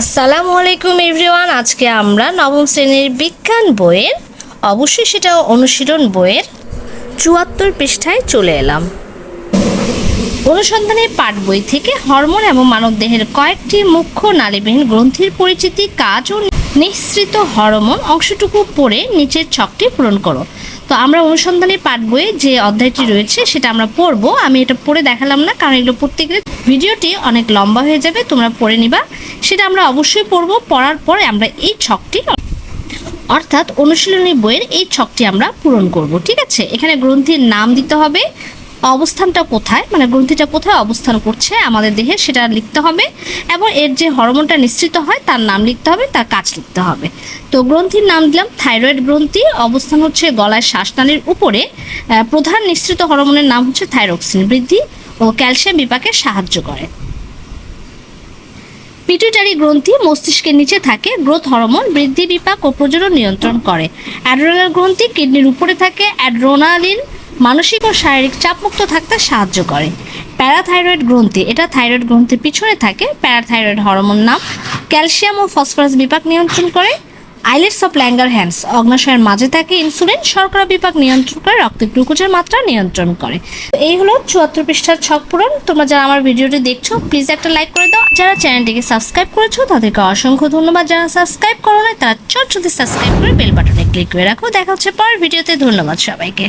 আসসালামু আলাইকুম এভরিওয়ান, আজকে আমরা নবম শ্রেণির বিজ্ঞান বইয়ের, অবশ্যই সেটা অনুশীলন বইয়ের চুয়াত্তর পৃষ্ঠায় চলে এলাম। অনুসন্ধানের পাঠ বই থেকে হরমোন এবং মানবদেহের কয়েকটি মুখ্য নালীবিহীন গ্রন্থির পরিচিতি, কাজ ও নিঃসৃত হরমোন অংশটুকু পড়ে নিচের ছকটি পূরণ করো। তো আমরা অনুসন্ধানের পাঠ বইয়ে যে অধ্যায়টি রয়েছে সেটা আমরা পড়ব। আমি এটা পড়ে দেখালাম না, কারণ এগুলো পড়তে গেলে ভিডিওটি অনেক লম্বা হয়ে যাবে, তোমরা পড়ে নিবা। সেটা আমরা অবশ্যই পড়ব, পড়ার পরে আমরা এই ছকটি অর্থাৎ অনুশীলনী বইয়ের এই ছকটি আমরা পূরণ করব, ঠিক আছে? এখানে গ্রন্থের নাম দিতে হবে অবস্থানটা কোথায় মানে গ্রন্থিটা কোথায় অবস্থান করছে আমাদের দেহে সেটা লিখতে হবে এবং এর যে হরমোনটা নিশ্চিত হয় তার নাম লিখতে হবে, তার কাজ লিখতে হবে। তো গ্রন্থির নাম দিলাম থাইরয়েড গ্রন্থি, অবস্থান হচ্ছে গলায় শ্বাসনালীর উপরে। প্রধান নিঃসৃত হরমোনের নাম হচ্ছে থাইরক্সিন বৃদ্ধি ও ক্যালসিয়াম বিপাকে সাহায্য করে। পিটুইটারি গ্রন্থি মস্তিষ্কের নিচে থাকে, গ্রোথ হরমোন বৃদ্ধি বিপাক ও প্রজনন নিয়ন্ত্রণ করে। অ্যাড্রোনাল গ্রন্থি কিডনির উপরে থাকে, অ্যাড্রোনালিন মানসিক ও শারীরিক চাপমুক্ত থাকতে সাহায্য করে। প্যারাথাইরয়েড গ্রন্থি, এটা থাইরয়েড গ্রন্থির পিছনে থাকে। প্যারাথাইরয়েড হরমোন নাম ক্যালসিয়াম ও ফসফরাস বিপাক নিয়ন্ত্রণ করে। আইলেটস অফ ল্যাঙ্গার হ্যান্ডস, অগ্নাশয়ের মাঝে থাকে ইনসুলিন, শর্করা বিপাক নিয়ন্ত্রণ করে, রক্তে গ্লুকোজের মাত্রা নিয়ন্ত্রণ করে। এই হলো চুয়াত্তর পৃষ্ঠার ছক পূরণ। তোমরা যারা আমার ভিডিওটি দেখছ প্লিজ একটা লাইক করে দাও। যারা চ্যানেলটিকে সাবস্ক্রাইব করেছ, তাদেরকে অসংখ্য ধন্যবাদ। যারা সাবস্ক্রাইব করো না তারা চট যদি সাবস্ক্রাইব করে বেল বাটনে ক্লিক করে রাখো। দেখা হচ্ছে পরের ভিডিওতে। ধন্যবাদ সবাইকে।